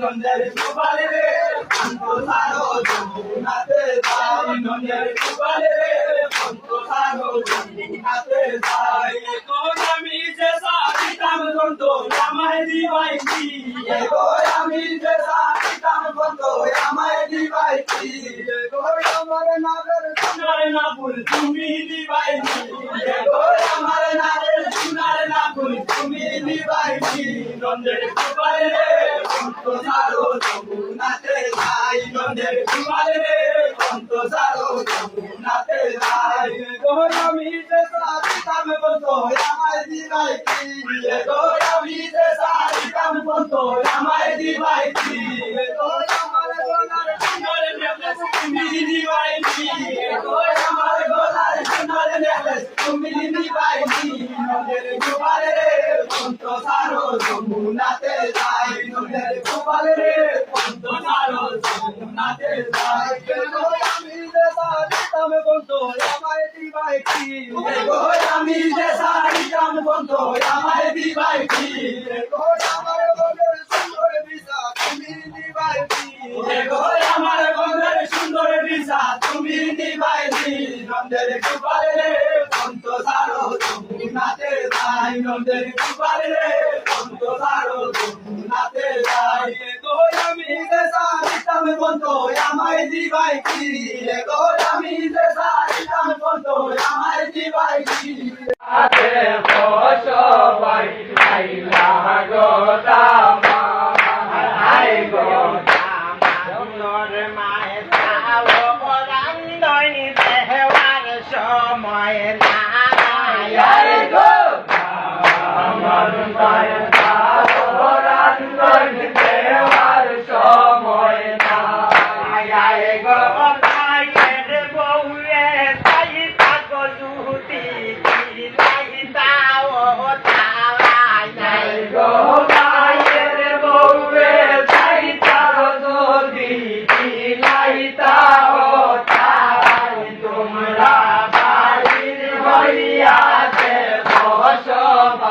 নন্দের গোপালে রে পন্ত সারো যমুনাতে যাই। নন্দের গোপালে রে পন্ত সারো যমুনাতে যাই। তো আমি যে সারিতাম বন্ধ আমায় দিবাই কি? এগো আমি যে সারিতাম বন্ধ আমায় দিবাই কি? এগো আমার নাগর সোনার না ফুল তুমি দিবাই কি? এগো আমার নাগর সোনার না ফুল তুমি দিবাই কি? নন্দের গোপালে রে সারো যমুনাতে যাই নন্দের গোপালে রে পন্ত সারো যমুনাতে যাই এগো আমি যে সারিতাম বন্ধ আমায় দিবাই কি এগো আমি যে সারিতাম বন্ধ আমায় দিবাই কি আমার গলার সুন্দর বিসা তুমি দিবাই কি আমার গলার সুন্দর বিসা তুমি দিবাই কি নন্দের গোপালে রে পন্ত সারো যমুনাতে যাই নন্দের গোপালে রে পন্ত সারো যমুনাতে যাই এগো আমি যে সারিতাম বন্ধ আমায় দিবাই কি এগো আমি যে সারিতাম বন্ধ আমায় দিবাই কি আতে সবাই আইলা গো দামা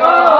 গো